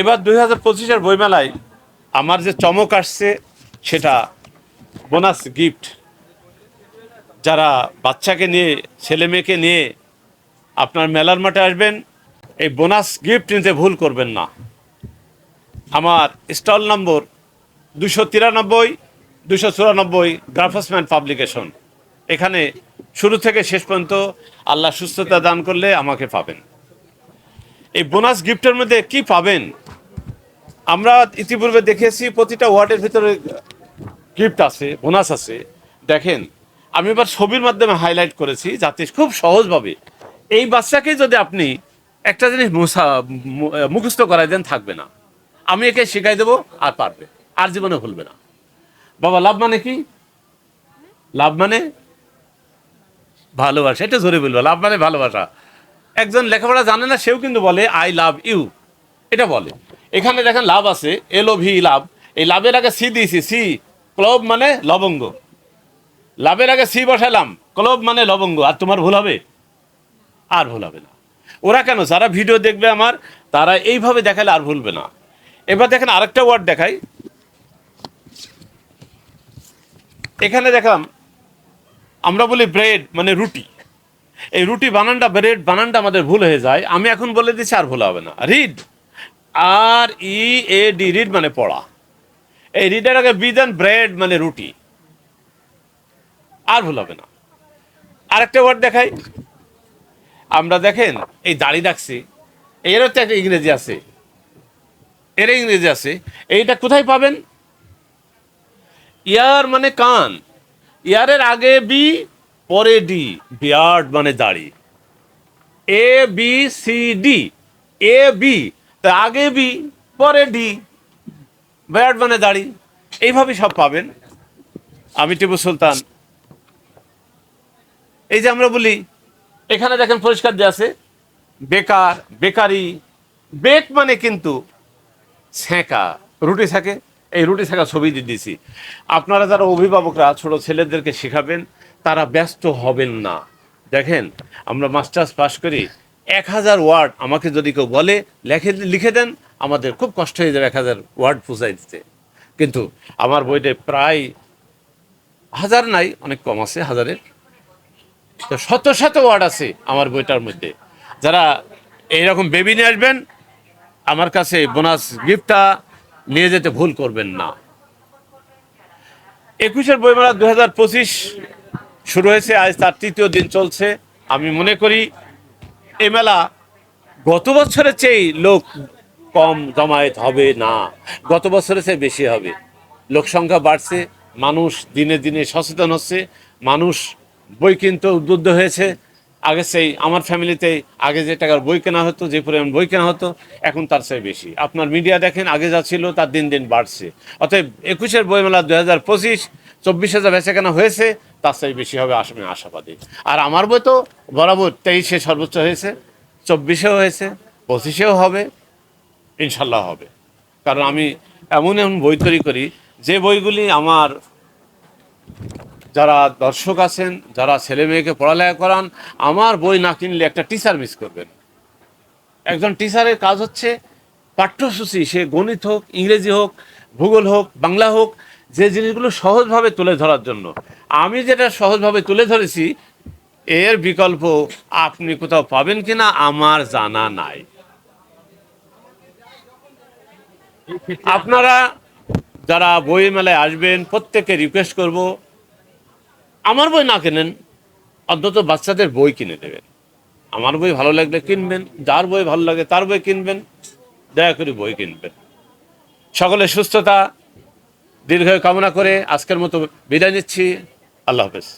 এবার দুই হাজার পঁচিশের বইমেলায় আমার যে চমক আসছে, সেটা বোনাস গিফট যারা বাচ্চাকে নিয়ে, ছেলে মেয়েকে নিয়ে আপনার মেলার মাঠে আসবেন, এই বোনাস গিফট নিতে ভুল করবেন না। আমার স্টল নম্বর দুশো তিরানব্বই দুশো চুরানব্বই গ্রাফসম্যান পাবলিকেশন এখানে শুরু থেকে শেষ পর্যন্ত আল্লাহ সুস্থতা দান করলে আমাকে পাবেন। এই বোনাস গিফটের মধ্যে কি পাবেন? আমরা ইতিপূর্বে দেখেছি প্রতিটা ওয়ার্ডের ভিতরে গিফট আছে, বোনাস আছে। দেখেন, আমি এবার ছবির মাধ্যমে হাইলাইট করেছি যাতে খুব সহজভাবে এই বাচ্চাকে যদি আপনি একটা জিনিস মুখস্থ করাই দেন, থাকবে না। আমি একে শেখাই দেবো, আর পারবে। আর জীবনে ভুলবে না। বাবা, লাভ মানে কি? লাভ মানে ভালোবাসা। এটা জোরে বলব, লাভ মানে ভালোবাসা। একজন লেখাপড়া জানে না, সেও কিন্তু বলে আই লাভ ইউ এটা বলে। এখানে দেখেন লাভ আছে এল ভি লাভ। এই লাভের আগে সি দিয়েছি, সি, ক্লব মানে লবঙ্গ। লাভের আগে সি বসালাম ক্লব মানে লবঙ্গ। আর তোমার ভুল হবে? আর ভুল হবে না। ওরা কেন? যারা ভিডিও দেখবে আমার, তারা এইভাবে দেখালে আর ভুলবে না। এবার দেখেন আরেকটা ওয়ার্ড দেখাই। এখানে দেখলাম, আমরা বলি ব্রেড মানে রুটি। এই রুটি বানানটা, ব্রেড বানানটা আমাদের ভুল হয়ে যায়। আমি এখন বলে দিচ্ছি আর ভুল হবে না। Read. R E A D read মানে পড়া। এই রিডের আগে বি দেন ব্রেড মানে রুটি। আর ভুল হবে না। আরেকটা ওয়ার্ড দেখাই। আমরা দেখেন, এই দাড়ি রাখছি। এরও তো একটা ইংরেজি আছে। এর ইংরেজি আছে। এইটা কোথায় পাবেন? ইয়ার মানে কান। ইয়ারের আগে বি পরে ডি বিয়ার্ড মানে দাড়ি। A B C D A B আগে বি, পরে ডি বিয়ার্ড মানে দাড়ি, এইভাবে সব পাবেন। আমি টিপু সুলতান। এই যে আমরা বলি, এখানে দেখেন পরিষ্কার দিয়ে আছে, বেকার, বেকারি, বেক মানে কিন্তু ছেঁকা, রুটি থাকে এই রুটি থাকা ছবি দিয়ে দিছি। আপনারা যারা অভিভাবকরা, ছোট ছেলেদেরকে শেখাবেন, তারা ব্যস্ত হবেন না। দেখেন, আমরা মাস্টার্স পাশ করি এক হাজার ওয়ার্ড আমাকে যদি কেউ বলে, লেখে, লিখে দেন, আমাদের খুব কষ্ট হয়ে যাবে এক হাজার ওয়ার্ড পুষাই দিতে। কিন্তু আমার বইতে প্রায় হাজার নাই, অনেক কম আছে, হাজারের। তো শত শত ওয়ার্ড আছে আমার বইটার মধ্যে। যারা এইরকম বেবি নিয়ে আসবেন, আমার কাছে বোনাস গিফটটা নিয়ে যেতে ভুল করবেন না। একুশের বইমেলা দু হাজার পঁচিশ শুরু হয়েছে, আজ তার তৃতীয় দিন চলছে। আমি মনে করি এই মেলা গত বছরের চেয়ে লোক কম জমায়েত হবে না। গত বছরের চেয়ে বেশি হবে। লোক সংখ্যা বাড়ছে, মানুষ দিনে দিনে সচেতন হচ্ছে, মানুষ বই কিনতে উদ্বুদ্ধ হয়েছে। আগে সেই আমার ফ্যামিলিতে আগে যে টাকার বই কেনা হতো, যে পরিমাণ বই কেনা হতো, এখন তার চেয়ে বেশি। আপনার মিডিয়া দেখেন, আগে যা ছিল তার দিন দিন বাড়ছে। অতএব একুশের বইমেলা দু হাজার পঁচিশ চব্বিশ হাজার বেচা কেনা হয়েছে, তার চেয়ে বেশি হবে আসলে আশাবাদী। আর আমার বই তো বরাবর তেইশে সর্বোচ্চ হয়েছে, চব্বিশেও হয়েছে, পঁচিশেও হবে, ইনশাল্লাহ হবে। কারণ আমি এমন এমন বই তৈরি করি, যে বইগুলি আমার যারা দর্শক আছেন, যারা ছেলে মেয়েকে পড়ালেখা করান, আমার বই না কিনলে একটা টিচার মিস করবেন। একজন টিচারের কাজ হচ্ছে পাঠ্যসূচি, সে গণিত হোক, ইংরেজি হোক, ভূগোল হোক, বাংলা হোক যে জিনিসগুলো সহজভাবে তুলে ধরার জন্য। আমি যেটা সহজভাবে তুলে ধরেছি, এর বিকল্প আপনি কোথাও পাবেন কিনা আমার জানা নাই। আপনারা যারা বই মেলায় আসবেন, প্রত্যেককে রিকোয়েস্ট করব, আমার বই না কেনেন, অন্তত বাচ্চাদের বই কিনে দেবেন। আমার বই ভালো লাগলে কিনবেন, যার বই ভালো লাগে তার বই কিনবেন, দয়া করে বই কিনবেন। সকলের সুস্থতা দীর্ঘ কামনা করে আজকের মতো বিদায় নিচ্ছি। আল্লাহ হাফেজ।